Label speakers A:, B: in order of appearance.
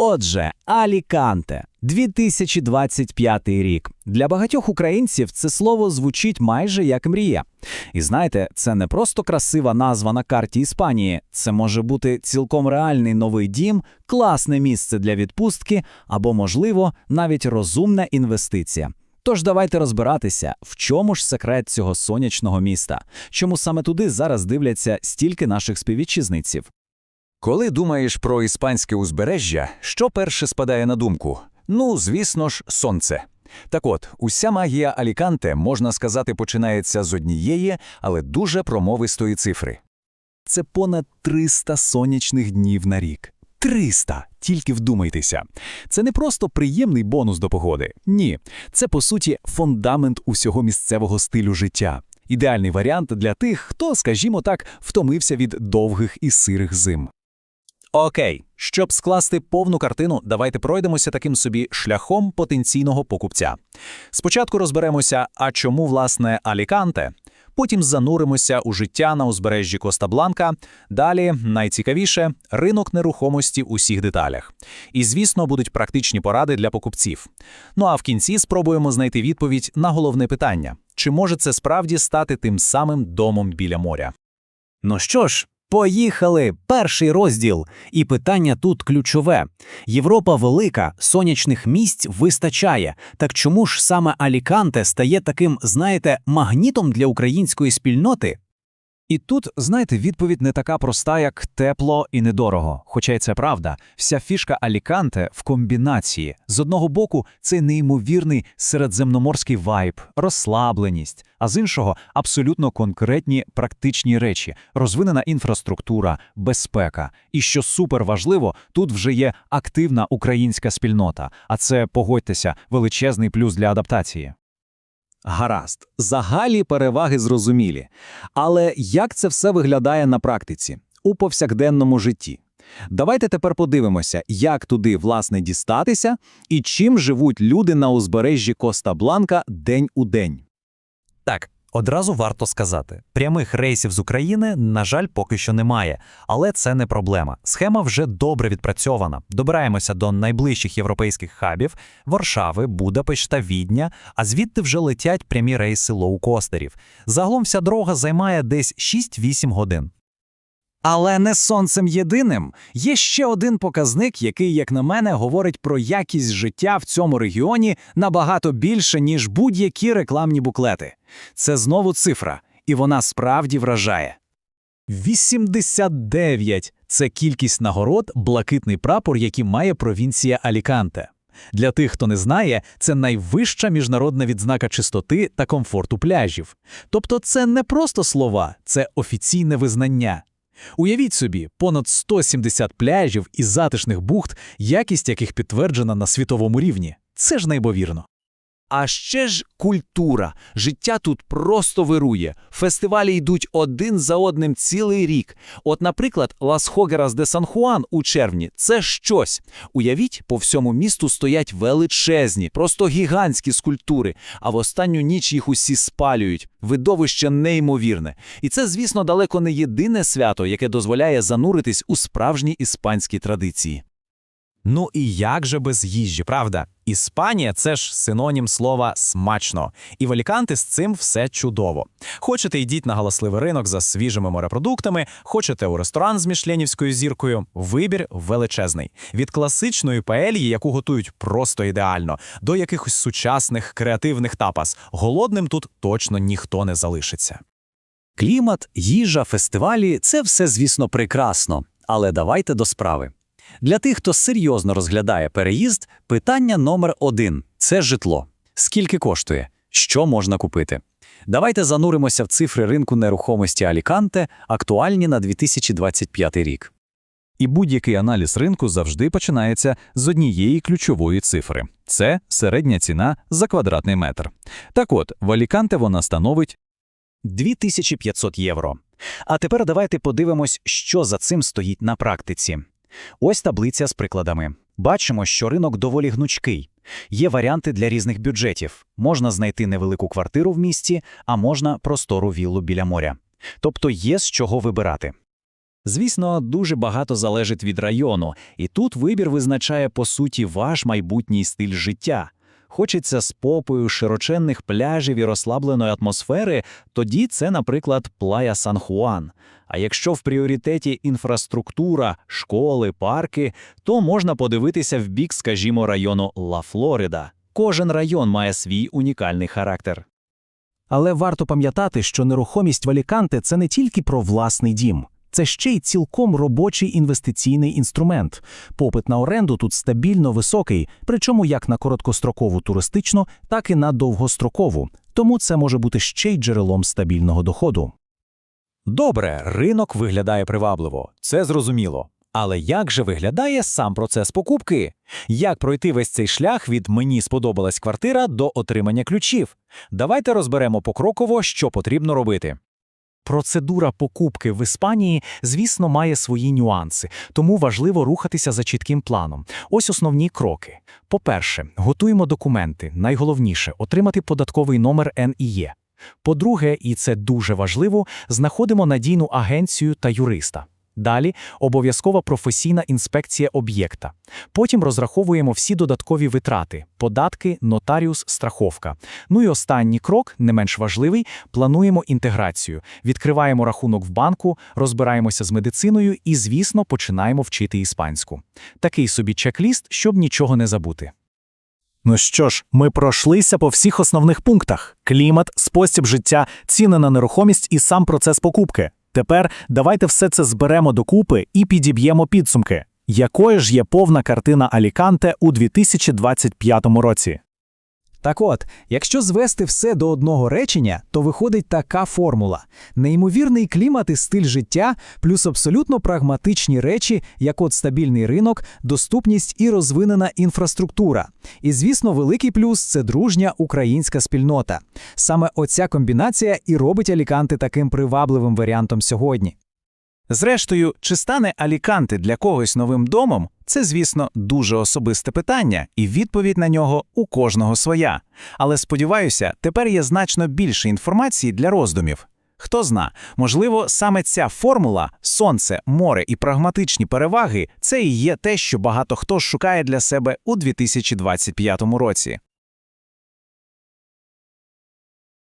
A: Отже, Аліканте, 2025 рік. Для багатьох українців це слово звучить майже як мрія. І знаєте, це не просто красива назва на карті Іспанії, це може бути цілком реальний новий дім, класне місце для відпустки або, можливо, навіть розумна інвестиція. Тож давайте розбиратися, в чому ж секрет цього сонячного міста, чому саме туди зараз дивляться стільки наших співвітчизниців.
B: Коли думаєш про іспанське узбережжя, що перше спадає на думку? Ну, звісно ж, сонце. Так от, уся магія Аліканте, можна сказати, починається з однієї, але дуже промовистої цифри.
A: Це понад 300 сонячних днів на рік. 300! Тільки вдумайтеся. Це не просто приємний бонус до погоди. Ні, це по суті фундамент усього місцевого стилю життя. Ідеальний варіант для тих, хто, скажімо так, втомився від довгих і сирих зим. Окей, щоб скласти повну картину, давайте пройдемося таким собі шляхом потенційного покупця. Спочатку розберемося, а чому, власне, Аліканте. Потім зануримося у життя на узбережжі Коста-Бланка. Далі, найцікавіше, ринок нерухомості у всіх деталях. І, звісно, будуть практичні поради для покупців. Ну а в кінці спробуємо знайти відповідь на головне питання: чи може це справді стати тим самим домом біля моря?
C: Ну що ж, поїхали! Перший розділ. І питання тут ключове. Європа велика, сонячних місць вистачає. Так чому ж саме Аліканте стає таким, знаєте, магнітом для української спільноти?
A: І тут, знаєте, відповідь не така проста, як тепло і недорого. Хоча й це правда. Вся фішка Аліканте в комбінації. З одного боку, це неймовірний середземноморський вайб, розслабленість, а з іншого абсолютно конкретні практичні речі, розвинена інфраструктура, безпека. І що супер важливо, тут вже є активна українська спільнота. А це, погодьтеся, величезний плюс для адаптації. Гаразд, загалі переваги зрозумілі. Але як це все виглядає на практиці, у повсякденному житті? Давайте тепер подивимося, як туди, власне, дістатися і чим живуть люди на узбережжі Коста-Бланка день у день.
D: Так, одразу варто сказати: прямих рейсів з України, на жаль, поки що немає, але це не проблема. Схема вже добре відпрацьована. Добираємося до найближчих європейських хабів Варшави, Будапешта, Відня, а звідти вже летять прямі рейси лоукостерів. Загалом вся дорога займає десь 6-8 годин.
A: Але не сонцем єдиним. Є ще один показник, який, як на мене, говорить про якість життя в цьому регіоні набагато більше, ніж будь-які рекламні буклети. Це знову цифра, і вона справді вражає. 89 – це кількість нагород, блакитний прапор, який має провінція Аліканте. Для тих, хто не знає, це найвища міжнародна відзнака чистоти та комфорту пляжів. Тобто це не просто слова, це офіційне визнання. Уявіть собі, понад 170 пляжів і затишних бухт, якість яких підтверджена на світовому рівні. Це ж неймовірно.
E: А ще ж культура. Життя тут просто вирує. Фестивалі йдуть один за одним цілий рік. От, наприклад, Лас Хогерас де Сан Хуан у червні це щось. Уявіть, по всьому місту стоять величезні, просто гігантські скульптури, а в останню ніч їх усі спалюють. Видовище неймовірне. І це, звісно, далеко не єдине свято, яке дозволяє зануритись у справжні іспанські традиції.
D: Ну і як же без їжі, правда? Іспанія це ж синонім слова смачно. І в Аліканте з цим все чудово. Хочете йдіть на галасливий ринок за свіжими морепродуктами, хочете у ресторан з мішленівською зіркою. Вибір величезний. Від класичної паельї, яку готують просто ідеально, до якихось сучасних креативних тапас. Голодним тут точно ніхто не залишиться.
C: Клімат, їжа, фестивалі це все, звісно, прекрасно. Але давайте до справи. Для тих, хто серйозно розглядає переїзд, питання номер один це житло. Скільки коштує? Що можна купити? Давайте зануримося в цифри ринку нерухомості Аліканте, актуальні на 2025 рік.
A: І будь-який аналіз ринку завжди починається з однієї ключової цифри це середня ціна за квадратний метр. Так от, в Аліканте вона становить
C: 2500 євро. А тепер давайте подивимось, що за цим стоїть на практиці. Ось таблиця з прикладами. Бачимо, що ринок доволі гнучкий. Є варіанти для різних бюджетів. Можна знайти невелику квартиру в місті, а можна простору віллу біля моря. Тобто є з чого вибирати. Звісно, дуже багато залежить від району, і тут вибір визначає по суті ваш майбутній стиль життя. Хочеться спокою, широченних пляжів і розслабленої атмосфери, тоді це, наприклад, Плая Сан-Хуан. А якщо в пріоритеті інфраструктура, школи, парки, то можна подивитися в бік, скажімо, району Ла-Флорида. Кожен район має свій унікальний характер.
F: Але варто пам'ятати, що нерухомість в Аліканте – це не тільки про власний дім. Це ще й цілком робочий інвестиційний інструмент. Попит на оренду тут стабільно високий, причому як на короткострокову туристичну, так і на довгострокову. Тому це може бути ще й джерелом стабільного доходу.
C: Добре, ринок виглядає привабливо, це зрозуміло. Але як же виглядає сам процес покупки? Як пройти весь цей шлях від мені сподобалась квартира до отримання ключів? Давайте розберемо покроково, що потрібно робити. Процедура покупки в Іспанії, звісно, має свої нюанси, тому важливо рухатися за чітким планом. Ось основні кроки. По-перше, готуємо документи. Найголовніше отримати податковий номер НІЄ. По-друге, і це дуже важливо, знаходимо надійну агенцію та юриста. Далі обов'язкова професійна інспекція об'єкта. Потім розраховуємо всі додаткові витрати: податки, нотаріус, страховка. Ну і останній крок, не менш важливий, плануємо інтеграцію. Відкриваємо рахунок в банку, розбираємося з медициною і, звісно, починаємо вчити іспанську. Такий собі чек-ліст, щоб нічого не забути.
F: Ну що ж, ми пройшлися по всіх основних пунктах: клімат, спосіб життя, ціни на нерухомість і сам процес покупки. Тепер давайте все це зберемо докупи і підіб'ємо підсумки. Якою ж є повна картина Аліканте у 2025 році?
A: Так от, якщо звести все до одного речення, то виходить така формула: неймовірний клімат і стиль життя, плюс абсолютно прагматичні речі, як от стабільний ринок, доступність і розвинена інфраструктура. І, звісно, великий плюс це дружня українська спільнота. Саме оця комбінація і робить Аліканти таким привабливим варіантом сьогодні. Зрештою, чи стане Аліканти для когось новим домом? Це, звісно, дуже особисте питання, і відповідь на нього у кожного своя. Але сподіваюся, тепер є значно більше інформації для роздумів. Хто зна, можливо, саме ця формула сонце, море і прагматичні переваги це і є те, що багато хто шукає для себе у 2025 році.